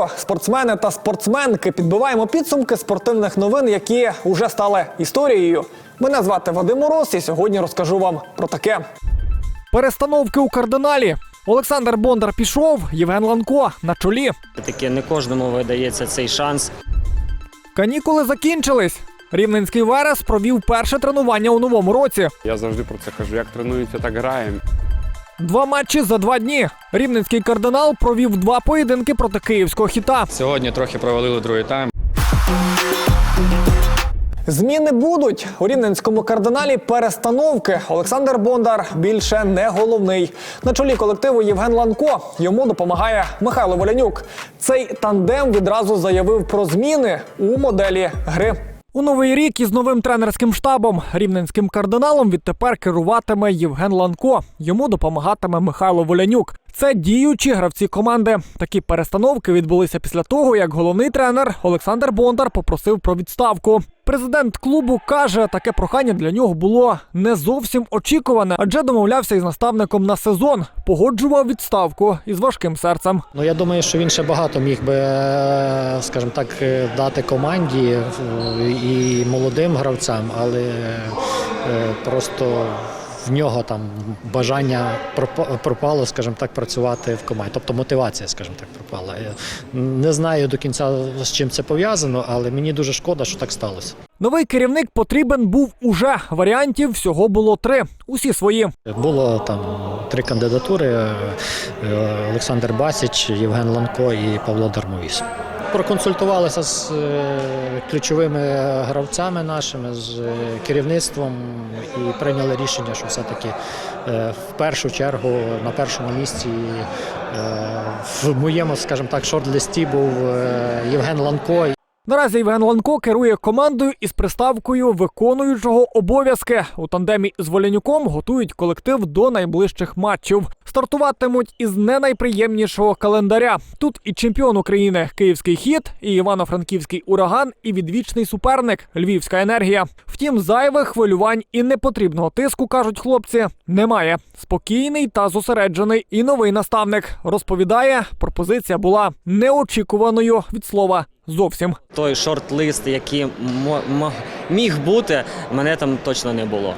Вітаю, спортсмени та спортсменки. Підбиваємо підсумки спортивних новин, які вже стали історією. Мене звати Вадим Мороз, і сьогодні розкажу вам про таке. Перестановки у кардиналі. Олександр Бондар пішов, Євген Ланко на чолі. Таке не кожному видається цей шанс. Канікули закінчились. Рівненський Верес провів перше тренування у новому році. Я завжди про це кажу. Як тренуєте, так граємо. Два матчі за два дні. Рівненський кардинал провів два поєдинки проти київського хіта. Сьогодні трохи провалили другий тайм. Зміни будуть у рівненському кардиналі. Перестановки. Олександр Бондар більше не головний. На чолі колективу Євген Ланко. Йому допомагає Михайло Волянюк. Цей тандем відразу заявив про зміни у моделі гри. У новий рік із новим тренерським штабом рівненським кардиналом відтепер керуватиме Євген Ланко. Йому допомагатиме Михайло Волянюк. Це діючі гравці команди. Такі перестановки відбулися після того, як головний тренер Олександр Бондар попросив про відставку. Президент клубу каже, таке прохання для нього було не зовсім очікуване, адже домовлявся із наставником на сезон, погоджував відставку із важким серцем. Ну я думаю, що він ще багато міг би, е, скажімо так, е, дати команді е, і молодим гравцям, але просто в нього там бажання пропало, скажімо так, працювати в команді. Тобто мотивація, скажімо так, пропала. Я не знаю до кінця з чим це пов'язано, але мені дуже шкода, що так сталося. Новий керівник потрібен був уже. Варіантів всього було три. Усі свої. Було там три кандидатури: е, Олександр Басіч, Євген Ланко і Павло Дармовіс. Проконсультувалися з е, ключовими гравцями нашими, з е, керівництвом і прийняли рішення, що все-таки е, в першу чергу на першому місці в моєму, скажімо так, шорт-листі був Євген Ланко. Наразі Євген Ланко керує командою із приставкою виконуючого обов'язки. У тандемі з Волянюком готують колектив до найближчих матчів. Стартуватимуть із не найприємнішого календаря. Тут і чемпіон України Київський хід, і Івано-Франківський ураган, і відвічний суперник Львівська енергія. Втім, зайвих хвилювань і непотрібного тиску кажуть хлопці. Немає спокійний та зосереджений і новий наставник розповідає, пропозиція була неочікуваною від слова зовсім. Той шорт-лист, який міг бути, мене там точно не було.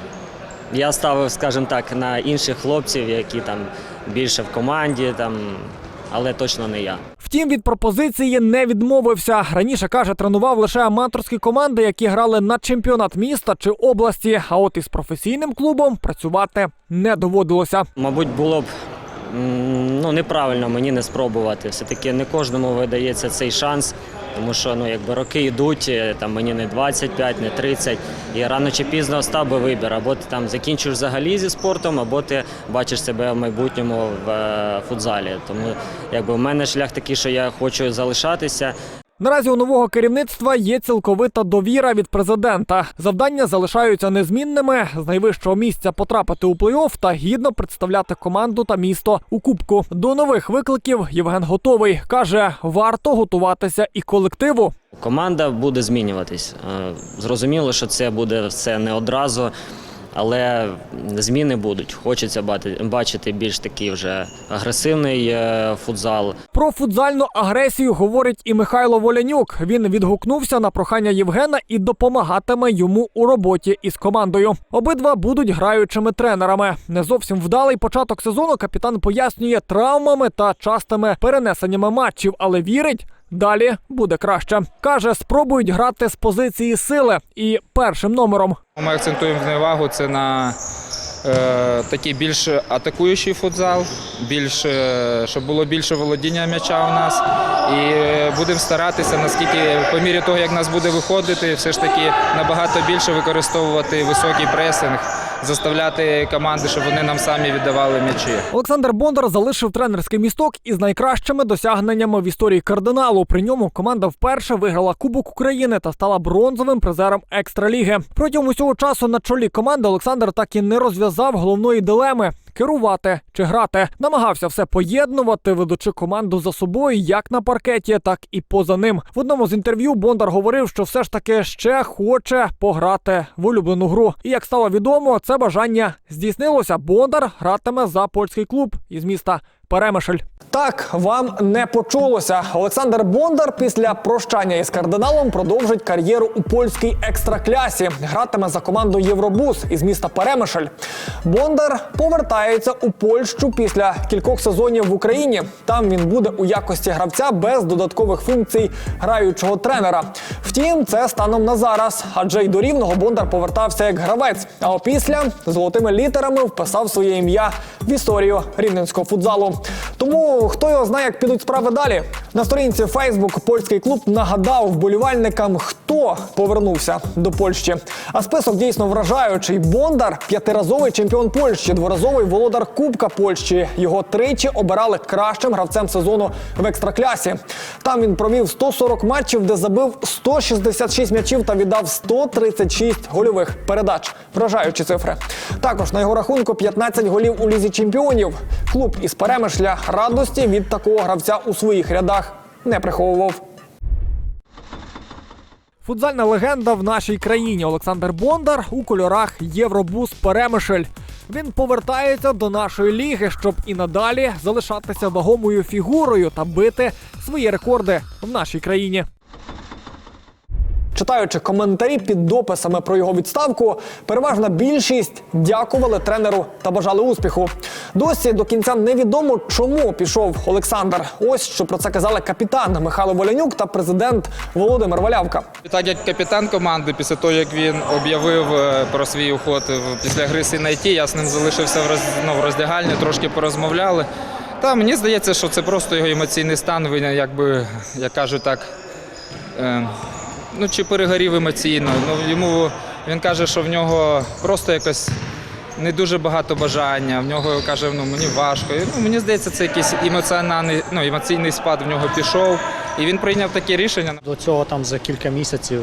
Я ставив, скажімо так, на інших хлопців, які там більше в команді, там, але точно не я. Втім, від пропозиції не відмовився. Раніше каже, тренував лише аматорські команди, які грали на чемпіонат міста чи області. А от із професійним клубом працювати не доводилося. Мабуть, було б ну, неправильно мені не спробувати. Все-таки не кожному видається цей шанс, тому що ну, якби роки йдуть, там, мені не 25, не 30, і рано чи пізно став би вибір. Або ти там закінчиш взагалі зі спортом, або ти бачиш себе в майбутньому в е, футзалі. Тому якби, в мене шлях такий, що я хочу залишатися. Наразі у нового керівництва є цілковита довіра від президента. Завдання залишаються незмінними з найвищого місця потрапити у плей-офф та гідно представляти команду та місто у кубку. До нових викликів Євген готовий каже, варто готуватися і колективу. Команда буде змінюватись. Е, Зрозуміло, що це буде все не одразу, але зміни будуть. Хочеться бачити більш такий вже агресивний е, футзал. Про футзальну агресію говорить і Михайло Волянюк. Він відгукнувся на прохання Євгена і допомагатиме йому у роботі із командою. Обидва будуть граючими тренерами. Не зовсім вдалий початок сезону капітан пояснює травмами та частими перенесеннями матчів, але вірить. Далі буде краще. Каже, спробують грати з позиції сили і першим номером. Ми акцентуємо увагу це на е, такий більш атакуючий футзал, більш, е, щоб було більше володіння м'яча у нас. І будемо старатися, наскільки по мірі того, як нас буде виходити, все ж таки набагато більше використовувати високий пресинг, заставляти команди, щоб вони нам самі віддавали м'ячі. Олександр Бондар залишив тренерський місток із найкращими досягненнями в історії кардиналу. При ньому команда вперше виграла Кубок України та стала бронзовим призером екстраліги. Протягом усього часу на чолі команди Олександр так і не розв'язав головної дилеми. Керувати чи грати намагався все поєднувати, ведучи команду за собою як на паркеті, так і поза ним. В одному з інтерв'ю Бондар говорив, що все ж таки ще хоче пограти в улюблену гру. І як стало відомо, це бажання здійснилося. Бондар гратиме за польський клуб із міста Перемишль. Так вам не почулося. Олександр Бондар після прощання із кардиналом продовжить кар'єру у польській екстраклясі. Гратиме за команду Євробус із міста Перемишль. Бондар повертається у Польщу після кількох сезонів в Україні. Там він буде у якості гравця без додаткових функцій граючого тренера. Втім, це станом на зараз, адже й до рівного Бондар повертався як гравець. А опісля золотими літерами вписав своє ім'я в історію рівненського футзалу. Тому хто його знає, як підуть справи далі. На сторінці Фейсбук польський клуб нагадав вболівальникам, хто повернувся до Польщі. А список дійсно вражаючий. Бондар п'ятиразовий чемпіон Польщі, дворазовий володар Кубка Польщі. Його тричі обирали кращим гравцем сезону в екстраклясі. Там він провів 140 матчів, де забив 166 м'ячів та віддав 136 гольових передач. Вражаючі цифри. Також на його рахунку 15 голів у лізі чемпіонів. Клуб із перемишля радості від такого гравця у своїх рядах не приховував. Футзальна легенда в нашій країні Олександр Бондар у кольорах Євробус Перемишль. Він повертається до нашої ліги, щоб і надалі залишатися вагомою фігурою та бити свої рекорди в нашій країні. Читаючи коментарі під дописами про його відставку, переважна більшість дякували тренеру та бажали успіху. Досі до кінця невідомо, чому пішов Олександр. Ось що про це казали капітан Михайло Волянюк та президент Володимир Валявка. Так як капітан команди, після того як він об'явив е, про свій уход після гри Сінайті, я з ним залишився в, роз, ну, в роздягальні, трошки порозмовляли. Та мені здається, що це просто його емоційний стан. Він якби, я кажу так, е, ну чи перегорів емоційно. Ну, йому він каже, що в нього просто якось. Не дуже багато бажання. В нього каже, ну мені важко. Ну, мені здається, це якийсь емоціональний, ну, емоційний спад в нього пішов. І він прийняв таке рішення. До цього там за кілька місяців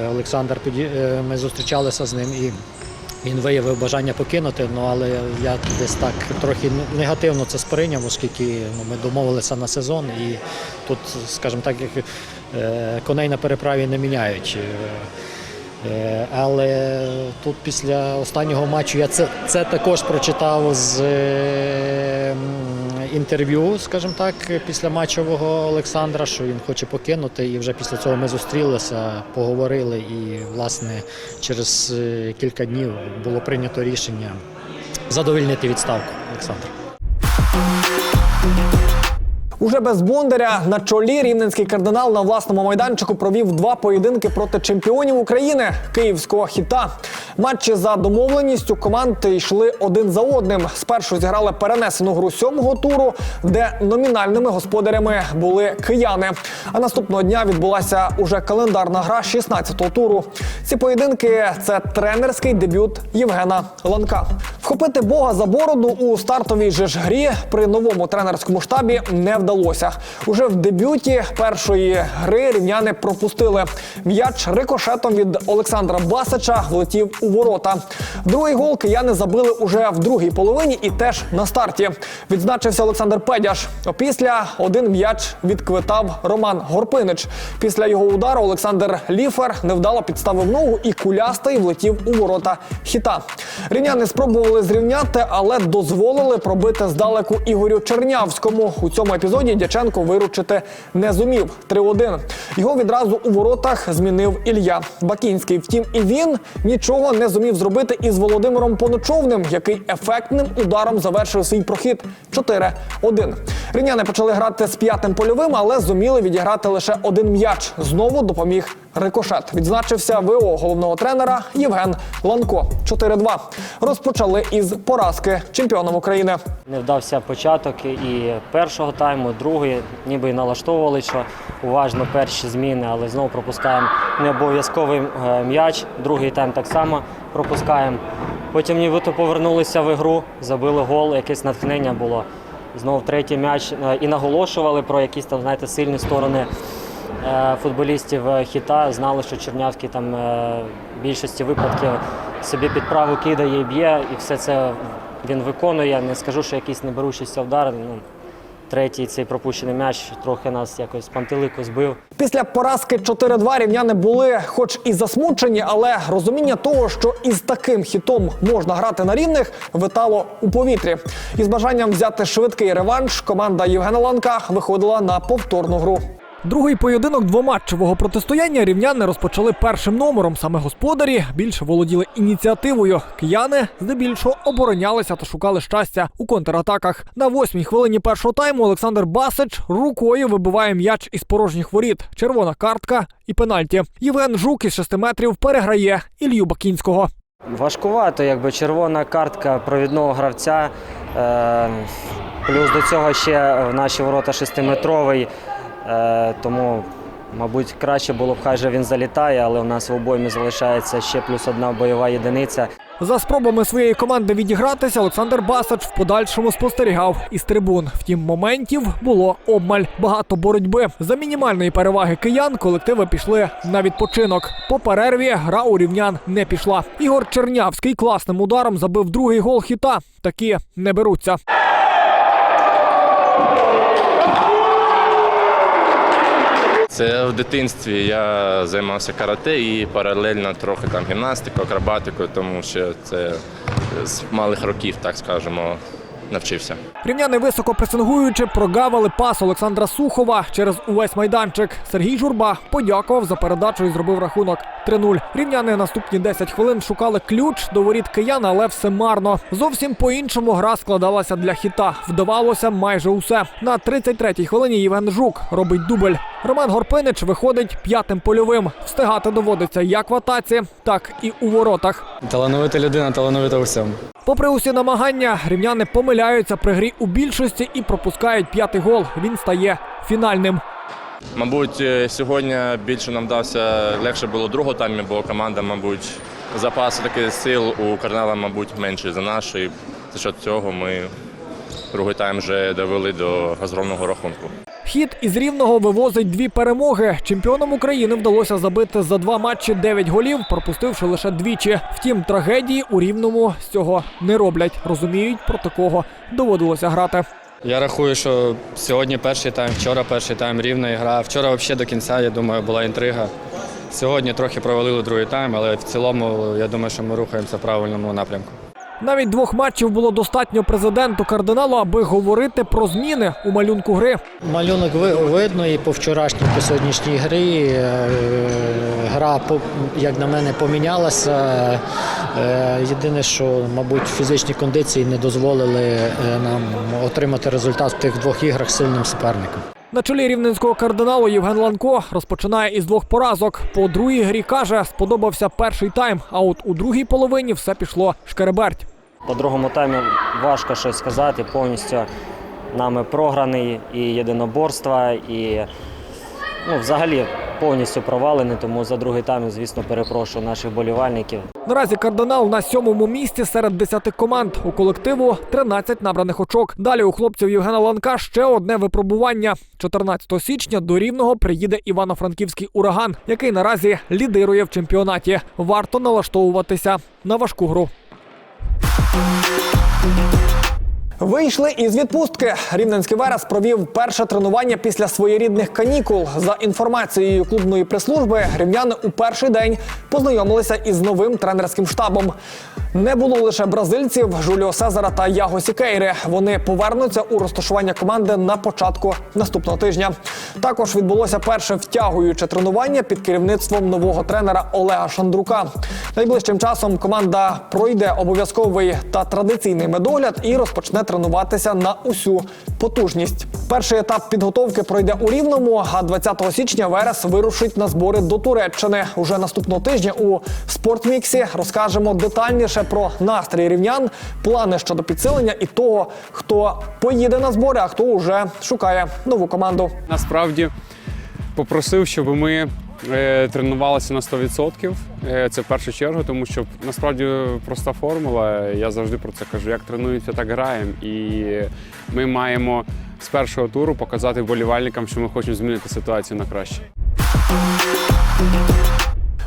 е, Олександр е, ми зустрічалися з ним і він виявив бажання покинути. Ну але я десь так трохи негативно це сприйняв, оскільки ну, ми домовилися на сезон, і тут, скажімо так, коней на переправі не міняють. Е, Е, Але тут після останнього матчу я це, це також прочитав з е, інтерв'ю, скажімо так, після матчового Олександра, що він хоче покинути. І вже після цього ми зустрілися, поговорили. І, власне, через е, кілька днів було прийнято рішення задовільнити відставку Олександра. Уже без Бондаря на чолі рівненський кардинал на власному майданчику провів два поєдинки проти чемпіонів України київського хіта. Матчі за домовленістю команд йшли один за одним. Спершу зіграли перенесену гру сьомого туру, де номінальними господарями були кияни. А наступного дня відбулася уже календарна гра 16-го туру. Ці поєдинки це тренерський дебют Євгена Ланка. Вхопити Бога за бороду у стартовій же ж грі при новому тренерському штабі не вдалося. Уже в дебюті першої гри рівняни пропустили. М'яч рикошетом від Олександра Басича влетів у ворота. Другий гол кияни забили уже в другій половині і теж на старті. Відзначився Олександр Педяш. Опісля один м'яч відквитав Роман Горпинич. Після його удару Олександр Ліфер невдало підставив ногу і кулястий влетів у ворота хіта. Рівняни спробували зрівняти, але дозволили пробити здалеку Ігорю Чернявському. У цьому епізоді Дяченко виручити не зумів. 3-1. Його відразу у воротах змінив Ілля Бакінський. Втім, і він нічого не зумів зробити із Володимиром Поночовним, який ефектним ударом завершив свій прохід 4-1. Рівняни почали грати з п'ятим польовим, але зуміли відіграти лише один м'яч. Знову допоміг рикошет. Відзначився ВО головного тренера Євген Ланко. 4-2. Розпочали із поразки чемпіоном України. Не вдався початок і першого тайму, другий, ніби й налаштовували, що уважно перші зміни, але знову пропускаємо необов'язковий е, м'яч. Другий тайм так само пропускаємо. Потім нібито повернулися в ігру, забили гол, якесь натхнення було. Знову третій м'яч е, і наголошували про якісь там, знаєте, сильні сторони футболістів е, хіта. Знали, що Чернявський там е, в більшості випадків собі під праву кидає і б'є, і все це він виконує. Не скажу, що якийсь неберучийся удар. Ну, третій цей пропущений м'яч трохи нас якось пантелику збив. Після поразки 4-2 рівняни були, хоч і засмучені, але розуміння того, що із таким хітом можна грати на рівних, витало у повітрі. Із бажанням взяти швидкий реванш команда Євгена Ланка виходила на повторну гру. Другий поєдинок двоматчевого протистояння рівняни розпочали першим номером. Саме господарі більше володіли ініціативою. Кияни здебільшого оборонялися та шукали щастя у контратаках. На восьмій хвилині першого тайму Олександр Басич рукою вибиває м'яч із порожніх воріт. Червона картка і пенальті. Євген Жук із 6 метрів переграє Ілью Бакінського. Важкувато, якби червона картка провідного гравця. Е, плюс до цього ще в наші ворота шестиметровий. Е, тому, мабуть, краще було б, хай же він залітає, але у нас в обоймі залишається ще плюс одна бойова єдиниця. За спробами своєї команди відігратися Олександр Басач в подальшому спостерігав із трибун. Втім, моментів було обмаль багато боротьби. За мінімальної переваги киян колективи пішли на відпочинок. По перерві гра у рівнян не пішла. Ігор Чернявський класним ударом забив другий гол хіта. Такі не беруться. Це в дитинстві я займався карате і паралельно трохи там гімнастикою, акробатикою, тому що це з малих років, так скажемо, навчився. Рівняни високо пресингуючи прогавили пас Олександра Сухова через увесь майданчик. Сергій Журба подякував за передачу і зробив рахунок 3-0. Рівняни наступні 10 хвилин шукали ключ до воріт киян, але все марно. Зовсім по-іншому гра складалася для хіта. Вдавалося майже усе. На 33-й хвилині Євген Жук робить дубль. Роман Горпинич виходить п'ятим польовим. Встигати доводиться як в атаці, так і у воротах. Талановита людина, талановита у всьому. Попри усі намагання, рівняни помиляються при грі у більшості і пропускають п'ятий гол. Він стає фінальним. Мабуть, е, сьогодні більше нам вдався легше було другого таймі, бо команда, мабуть, запас таких сил у Карнала, мабуть, менший за наш. За що цього ми другий тайм вже довели до газровного рахунку. Хід із рівного вивозить дві перемоги. Чемпіонам України вдалося забити за два матчі 9 голів, пропустивши лише двічі. Втім, трагедії у рівному з цього не роблять. Розуміють, проти кого доводилося грати. Я рахую, що сьогодні перший тайм, вчора перший тайм рівна гра. Вчора взагалі до кінця, я думаю, була інтрига. Сьогодні трохи провалили другий тайм, але в цілому я думаю, що ми рухаємося в правильному напрямку. Навіть двох матчів було достатньо президенту кардиналу, аби говорити про зміни у малюнку гри. Малюнок видно і по вчорашній, по сьогоднішній грі. Е, Гра, як на мене, помінялася. Е, Єдине, що, мабуть, фізичні кондиції не дозволили е, нам отримати результат в тих двох іграх сильним суперником. На чолі рівненського кардиналу Євген Ланко розпочинає із двох поразок. По другій грі каже, сподобався перший тайм. А от у другій половині все пішло шкереберть. По другому таймі важко щось сказати. Повністю нами програний і єдиноборства, і ну, взагалі повністю провалений. Тому за другий тайм, звісно, перепрошую наших болівальників. Наразі кардинал на сьомому місці серед десяти команд. У колективу 13 набраних очок. Далі у хлопців Євгена Ланка ще одне випробування. 14 січня до рівного приїде Івано-Франківський ураган, який наразі лідирує в чемпіонаті. Варто налаштовуватися на важку гру. Вийшли із відпустки. Рівненський Верес провів перше тренування після своєрідних канікул. За інформацією клубної прес-служби, рівняни у перший день познайомилися із новим тренерським штабом. Не було лише бразильців Жуліо Сезара та Яго Сікейри. Вони повернуться у розташування команди на початку наступного тижня. Також відбулося перше втягуюче тренування під керівництвом нового тренера Олега Шандрука. Найближчим часом команда пройде обов'язковий та традиційний медогляд і розпочне тренуватися на усю потужність. Перший етап підготовки пройде у Рівному, а 20 січня Верес вирушить на збори до Туреччини. Уже наступного тижня у спортміксі розкажемо детальніше про настрій рівнян, плани щодо підсилення і того, хто поїде на збори, а хто вже шукає нову команду. Насправді попросив, щоб ми е, тренувалися на 100%. Е, це в першу чергу, тому що насправді проста формула. Я завжди про це кажу. Як тренуємося, так граємо. І ми маємо з першого туру показати вболівальникам, що ми хочемо змінити ситуацію на краще.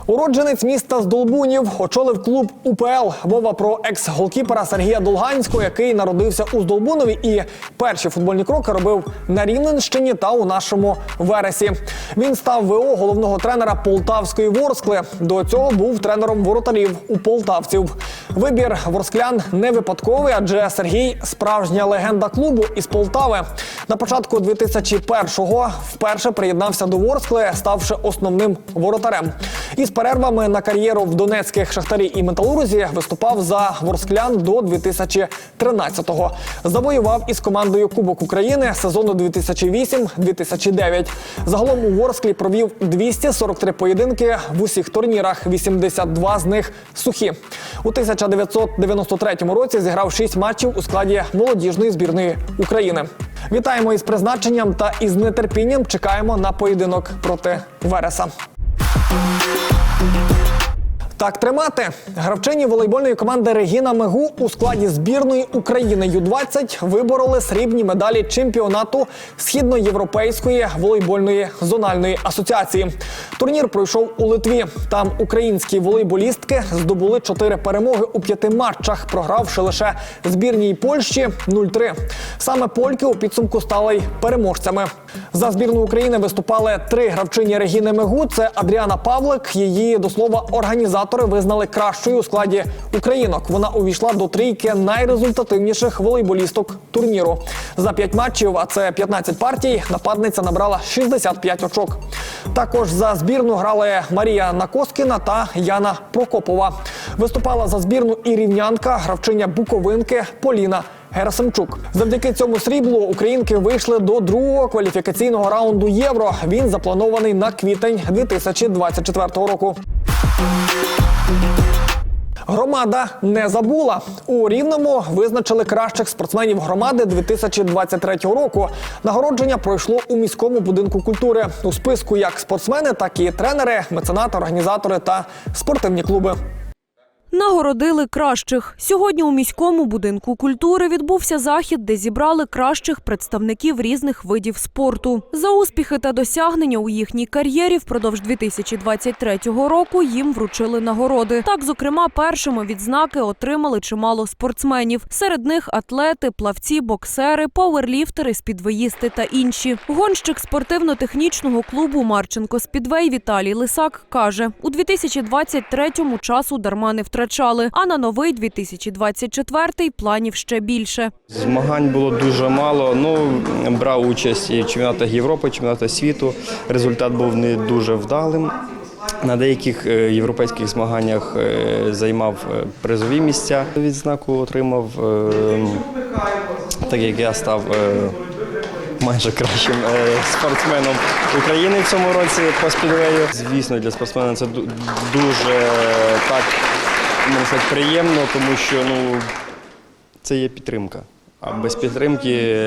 Уродженець міста Здолбунів очолив клуб УПЛ. Мова про екс-голкіпера Сергія Долганського, який народився у Здолбунові і перші футбольні кроки робив на Рівненщині та у нашому Вересі. Він став ВО головного тренера Полтавської Ворскли. До цього був тренером воротарів у полтавців. Вибір ворсклян не випадковий, адже Сергій справжня легенда клубу із Полтави. На початку 2001-го вперше приєднався до Ворскли, ставши основним воротарем. Із перервами на кар'єру в Донецьких шахтарі і металурзі виступав за ворсклян до 2013-го. Завоював із командою Кубок України сезону 2008-2009. Загалом у Ворсклі провів 243 поєдинки в усіх турнірах, 82 з них сухі. У 1993 році зіграв 6 матчів у складі молодіжної збірної України. Вітаємо із призначенням та із нетерпінням чекаємо на поєдинок проти Вереса. Так тримати гравчині волейбольної команди Регіна Мегу у складі збірної України Ю-20 вибороли срібні медалі чемпіонату східноєвропейської волейбольної зональної асоціації. Турнір пройшов у Литві. Там українські волейболістки здобули чотири перемоги у п'яти матчах, програвши лише збірній Польщі 0-3. Саме польки у підсумку стали й переможцями. За збірну України виступали три гравчині Регіни Мегу. Це Адріана Павлик. Її до слова організатори визнали кращою у складі українок. Вона увійшла до трійки найрезультативніших волейболісток турніру. За п'ять матчів, а це 15 партій, нападниця набрала 65 очок. Також за збірну грали Марія Накоскіна та Яна Прокопова. Виступала за збірну і рівнянка, гравчиня Буковинки Поліна. Герасимчук. Завдяки цьому сріблу українки вийшли до другого кваліфікаційного раунду євро. Він запланований на квітень 2024 року. Громада не забула у рівному. Визначили кращих спортсменів громади 2023 року. Нагородження пройшло у міському будинку культури. У списку як спортсмени, так і тренери, меценати, організатори та спортивні клуби. Нагородили кращих. Сьогодні у міському будинку культури відбувся захід, де зібрали кращих представників різних видів спорту. За успіхи та досягнення у їхній кар'єрі впродовж 2023 року їм вручили нагороди. Так, зокрема, першими відзнаки отримали чимало спортсменів. Серед них атлети, плавці, боксери, пауерліфтери, спідвеїсти та інші. Гонщик спортивно-технічного клубу Марченко Спідвей Віталій Лисак каже: у 2023-му часу дарма не втрачали, а на новий 2024-й планів ще більше. Змагань було дуже мало. Ну брав участь і в чемпіонатах Європи, чемпіонатах світу. Результат був не дуже вдалим. На деяких е, європейських змаганнях е, займав е, призові місця. Відзнаку отримав, так як я став майже кращим спортсменом України в цьому році по спідвею. Звісно, для спортсмена це дуже так можна сказати, приємно, тому що ну, це є підтримка. А без підтримки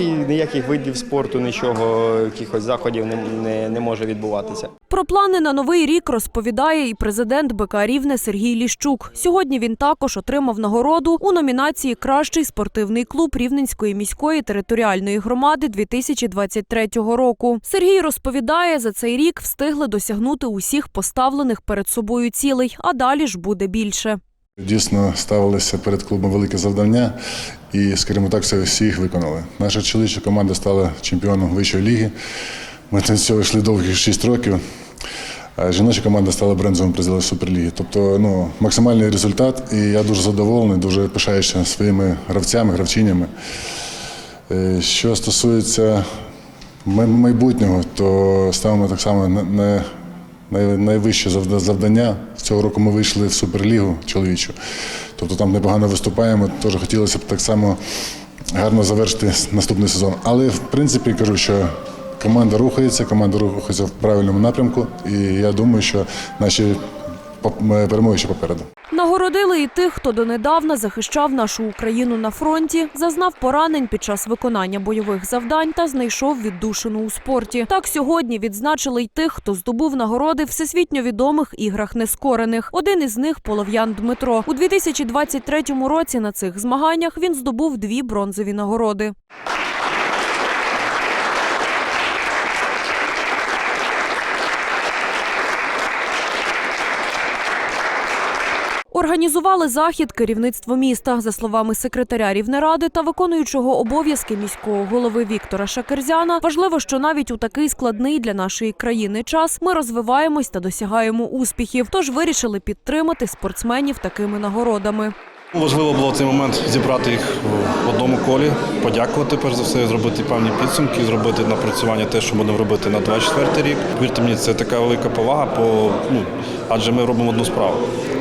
і ніяких видів спорту, нічого, якихось заходів не, не, не може відбуватися. Про плани на новий рік розповідає і президент БК Рівне Сергій Ліщук. Сьогодні він також отримав нагороду у номінації Кращий спортивний клуб Рівненської міської територіальної громади 2023 року. Сергій розповідає, за цей рік встигли досягнути усіх поставлених перед собою цілей, а далі ж буде більше. Дійсно ставилися перед клубом велике завдання, і, скажімо так, це всі їх виконали. Наша чоловіча команда стала чемпіоном вищої ліги. Ми на цього йшли довгих 6 років. А жіноча команда стала брензовим призером Суперліги. Тобто ну, максимальний результат, і я дуже задоволений, дуже пишаюся своїми гравцями, гравчинями. Е, Що стосується майбутнього, то ставимо так само най- найвище завда- завдання. Цього року ми вийшли в Суперлігу чоловічу. Тобто там непогано виступаємо. Теж хотілося б так само гарно завершити наступний сезон. Але в принципі кажу, що команда рухається, команда рухається в правильному напрямку, і я думаю, що наші перемоги ще попереду. Нагородили і тих, хто донедавна захищав нашу Україну на фронті, зазнав поранень під час виконання бойових завдань та знайшов віддушину у спорті. Так сьогодні відзначили й тих, хто здобув нагороди всесвітньо відомих іграх нескорених. Один із них Полов'ян Дмитро. У 2023 році на цих змаганнях він здобув дві бронзові нагороди. Організували захід керівництво міста. За словами секретаря Рівнеради та виконуючого обов'язки міського голови Віктора Шакерзяна, важливо, що навіть у такий складний для нашої країни час ми розвиваємось та досягаємо успіхів. Тож вирішили підтримати спортсменів такими нагородами. Важливо було в цей момент зібрати їх в одному колі, подякувати перш за все, зробити певні підсумки, зробити напрацювання те, що будемо робити на 24 рік. Вірте мені, це така велика повага, по, ну, адже ми робимо одну справу.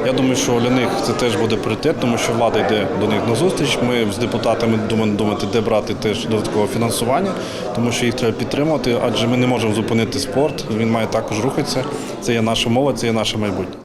Я думаю, що для них це теж буде пріоритет, тому що влада йде до них на зустріч. Ми з депутатами думаємо думати, де брати теж додаткове фінансування, тому що їх треба підтримувати, адже ми не можемо зупинити спорт. Він має також рухатися. Це є наша мова, це є наше майбутнє.